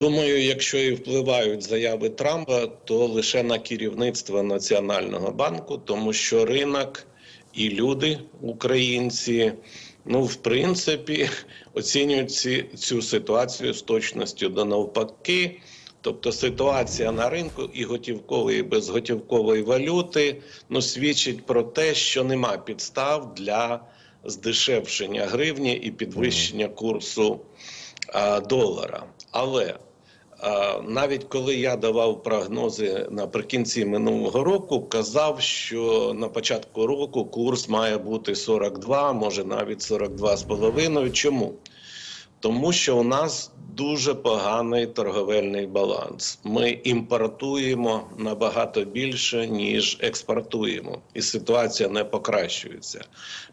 Думаю, якщо і впливають заяви Трампа, то лише на керівництво Національного банку, тому що ринок і люди, українці, ну в принципі, оцінюють ці, цю ситуацію з точністю до навпаки. Тобто ситуація на ринку і готівкової, і безготівкової валюти ну, свідчить про те, що нема підстав для здешевшення гривні і підвищення курсу а, долара. Але навіть коли я давав прогнози наприкінці минулого року, казав, що на початку року курс має бути 42, може навіть 42,5. Чому? Тому що у нас дуже поганий торговельний баланс. Ми імпортуємо набагато більше, ніж експортуємо, і ситуація не покращується.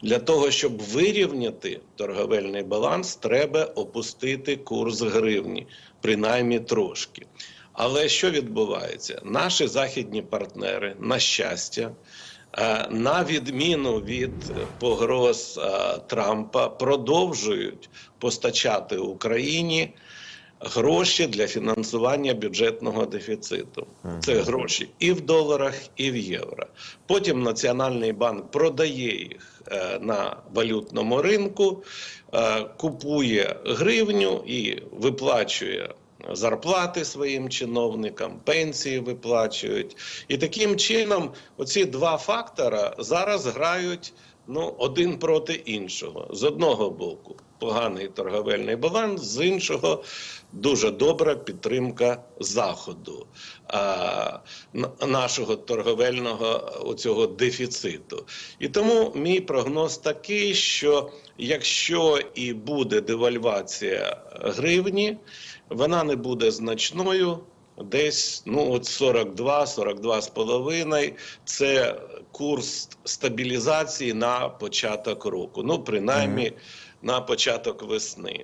Для того, щоб вирівняти торговельний баланс, треба опустити курс гривні, принаймні трошки. Але що відбувається? Наші західні партнери, на щастя, на відміну від погроз е, Трампа, продовжують постачати Україні гроші для фінансування бюджетного дефіциту. Це гроші і в доларах, і в євро. Потім Національний банк продає їх е, на валютному ринку, е, купує гривню і виплачує. Зарплати своїм чиновникам, пенсії виплачують, і таким чином оці два фактора зараз грають ну один проти іншого. З одного боку поганий торговельний баланс, з іншого дуже добра підтримка заходу а, нашого торговельного оцього дефіциту. І тому мій прогноз такий, що якщо і буде девальвація гривні, вона не буде значною. Десь ну от 42, 42 з половиною – це курс стабілізації на початок року. Ну принаймні на початок весни.